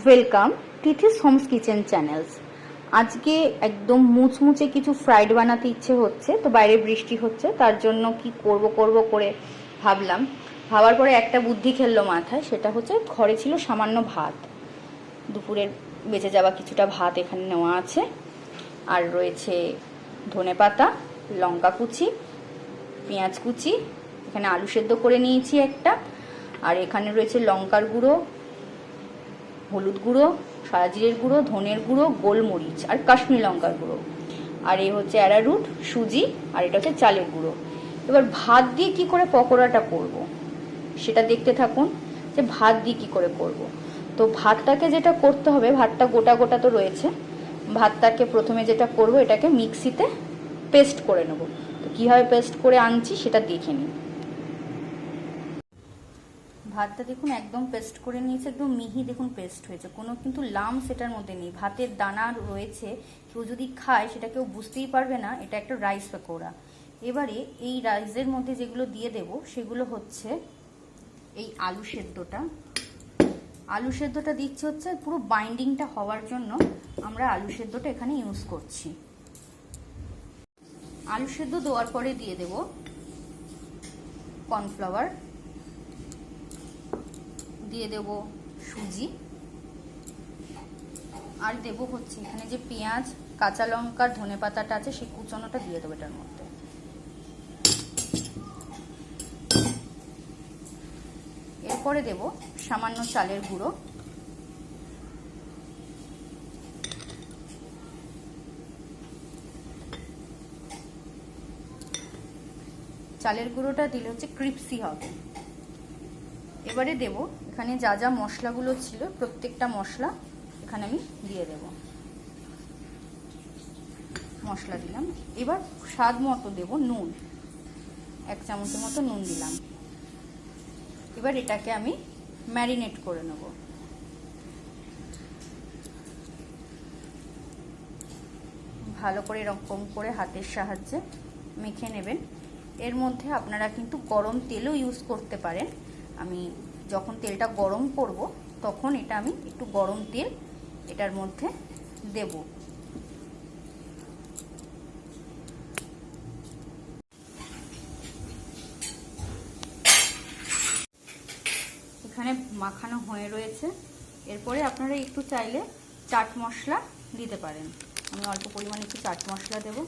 Welcome Tithi's homes kitchen channels আজকে একদম মুচমুচে কিছু ফ্রাইড বানাতে ইচ্ছে হচ্ছে, তো বাইরে বৃষ্টি হচ্ছে, তার জন্য কি করব করব করে ভাবলাম। ভাবার পরে একটা বুদ্ধি খেললো মাথায়, সেটা হচ্ছে ঘরে ছিল সামান্য ভাত। দুপুরের বেঁচে যাওয়া কিছুটা ভাত এখানে নেওয়া আছে। আর রয়েছে ধনে পাতা, লঙ্কা কুচি, পেঁয়াজ কুচি, এখানে আলু সেদ্ধ করে নিয়েছি একটা। আর এখানে রয়েছে লঙ্কার গুঁড়ো হলুদ গুঁড়ো সাদা জিরের গুঁড়ো, ধনের গুঁড়ো, গোলমরিচ আর কাশ্মীরি লঙ্কার গুঁড়ো আর এই হচ্ছে অ্যারারুট সুজি, আর এটা হচ্ছে চালের গুঁড়ো এবার ভাত দিয়ে কি করে পকোড়াটা করব। সেটা দেখতে থাকুন যে ভাত দিয়ে কি করে করব। তো ভাতটাকে যেটা করতে হবে, ভাতটা গোটা গোটা তো রয়েছে, ভাতটাকে প্রথমে যেটা করব, এটাকে মিক্সিতে পেস্ট করে নেব তো কীভাবে পেস্ট করে আনছি সেটা দেখে নিই ভাতটা দেখুন একদম পেস্ট করে নিয়েছে, একদম মিহি দেখুন পেস্ট হয়েছে। কোনো কিন্তু লাম সেটার মধ্যে নেই। ভাতের দানা রয়েছে, কেউ যদি খায় সেটা কেউ বুঝতেই পারবে না, এটা একটা রাইস পকোড়া। এবারে এই রাইসের মধ্যে যেগুলো দিয়ে দেব, সেগুলো হচ্ছে এই আলু সেদ্ধটা। আলু সেদ্ধটা দিচ্ছে হচ্ছে পুরো বাইন্ডিংটা হওয়ার জন্য আমরা আলু সেদ্ধটা এখানে ইউজ করছি। আলু সেদ্ধ দেওয়ার পরে দিয়ে দেব কর্নফ্লাওয়ার দিয়ে দেব সুজি। আর দেব হচ্ছে এখানে যে পেঁয়াজ, কাঁচা লঙ্কার ধনে পাতাটা আছে, সেই কুচনোটা দিয়ে দেবো এটার মধ্যে। এরপরে দেব সামান্য চালের গুঁড়ো। চালের গুঁড়োটা দিলে হচ্ছে ক্রিপসি হবে। এবারে দেব। এখানে যা যা মশলাগুলো ছিল, প্রত্যেকটা মশলা এখানে আমি দিয়ে দেব। মশলা দিলাম। এবার স্বাদ মতো দেব নুন। এক চামচের মতো নুন দিলাম। এবার এটাকে আমি ম্যারিনেট করে নেব। ভালো করে এরকম করে হাতের সাহায্যে মেখে নেবেন। এর মধ্যে আপনারা কিন্তু গরম তেলও ইউজ করতে পারেন। আমি যখন তেলটা গরম করব, তখন এটা আমি একটু গরম তেল এটার মধ্যে দেব। এখানে মাখানো হয়ে রয়েছে। এরপরে আপনারা একটু চাইলে চাট মশলা দিতে পারেন। আমি অল্প পরিমাণে একটু চাট মশলা দেব।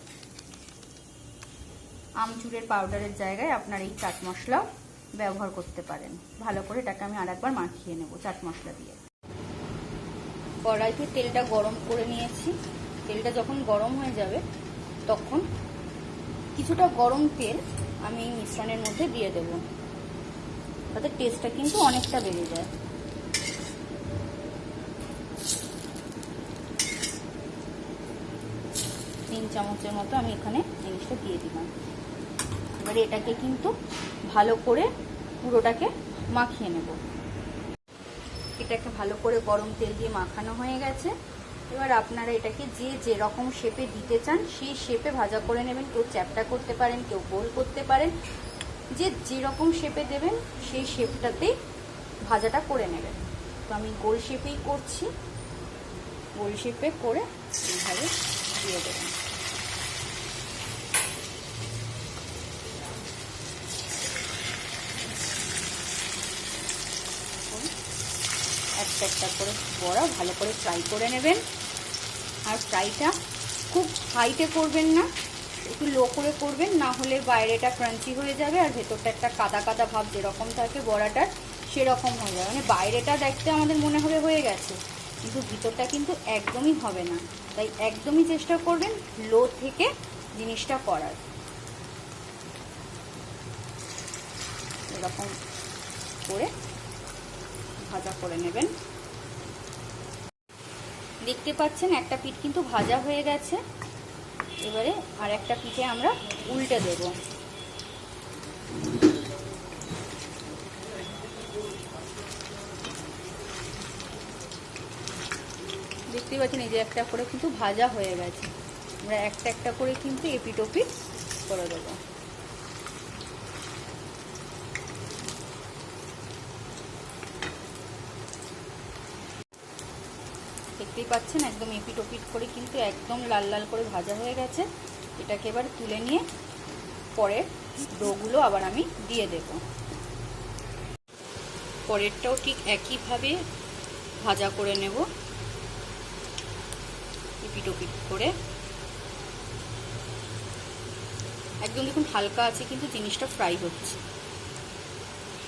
আমচুরের পাউডারের জায়গায় আপনার এই চাট মশলাও ব্যবহার করতে পারেন। ভালো করে এটাকে আমি আরেকবার মাখিয়ে নেব চাট মশলা দিয়ে। কড়াইতে তেলটা গরম করে নিয়েছি। তেলটা যখন গরম হয়ে যাবে, তখন কিছুটা গরম তেল আমি মিশ্রণের মধ্যে দিয়ে দেব। তাতে টেস্টটা কিন্তু অনেকটা বেড়ে যায়। তিন চামচের মতো আমি এখানে জিনিসটা দিয়ে দিলাম। এবারে এটাকে কিন্তু ভালো করে পুরোটাকে মাখিয়ে নেব। এটাকে ভালো করে গরম তেল দিয়ে মাখানো হয়ে গেছে। এবার আপনারা এটাকে যে যেরকম শেপে দিতে চান, সেই শেপে ভাজা করে নেবেন। কেউ চ্যাপটা করতে পারেন, কেউ গোল করতে পারেন। যে যেরকম শেপে দেবেন, সেই শেপটাতেই ভাজাটা করে নেবেন। তো আমি গোল শেপেই করছি। গোল শেপে করে এইভাবে দিয়ে দেবেন একটা একটা করে বড়া, ভালো করে ফ্রাই করে নেবেন। আর ফ্রাইটা খুব হাইটে করবেন না, একটু লো করে করবেন, না হলে বাইরেটা ক্রাঞ্চি হয়ে যাবে আর ভেতরটা একটা কাদা কাদা ভাব যেরকম থাকে বড়াটার, সেরকম হয়ে যাবে। মানে বাইরেটা দেখতে আমাদের মনে হবে হয়ে গেছে, কিন্তু ভিতরটা কিন্তু একদমই হবে না। তাই একদমই চেষ্টা করবেন লো থেকে জিনিসটা করার। এরকম করে ভাজা করে নেবেন। দেখতে পাচ্ছেন, একটা পিঠ কিন্তু ভাজা হয়ে গেছে। এবারে আর একটা পিঠে আমরা উল্টে দেব। দেখতে পাচ্ছেন, এই যে একটা করে কিন্তু ভাজা হয়ে গেছে। আমরা একটা একটা করে কিন্তু এপিট ওপিট করে দেবো। দেখতেই পাচ্ছেন, একদম এপিট ওপিট করে কিন্তু একদম লাল লাল করে ভাজা হয়ে গেছে। এটাকে এবার তুলে নিয়ে পরে ডোগুলো আবার আমি দিয়ে দেব। পরেরটাও ঠিক একইভাবে ভাজা করে নেব। এপিট ওপিট করে। একদম দেখুন হালকা আছে কিন্তু জিনিসটা ফ্রাই হচ্ছে।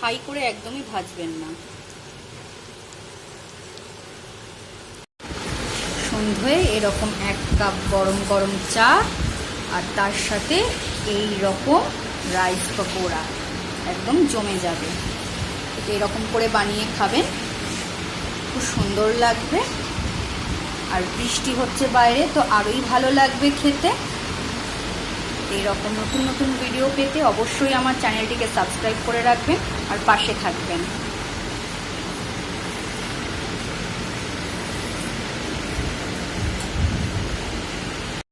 হাই করে একদমই ভাজবেন না। সন্ধ্যায় এরকম এক কাপ গরম গরম চা আর তার সাথে এই রকম রাইস পকোড়া। একদম জমে যাবে। এরকম করে বানিয়ে খাবেন। খুব সুন্দর লাগবে। আর বৃষ্টি হচ্ছে বাইরে, তো আরোই ভালো লাগবে খেতে। এইরকম নতুন নতুন ভিডিও পেতে অবশ্যই আমার চ্যানেলটিকে সাবস্ক্রাইব করে রাখবেন আর পাশে থাকবেন।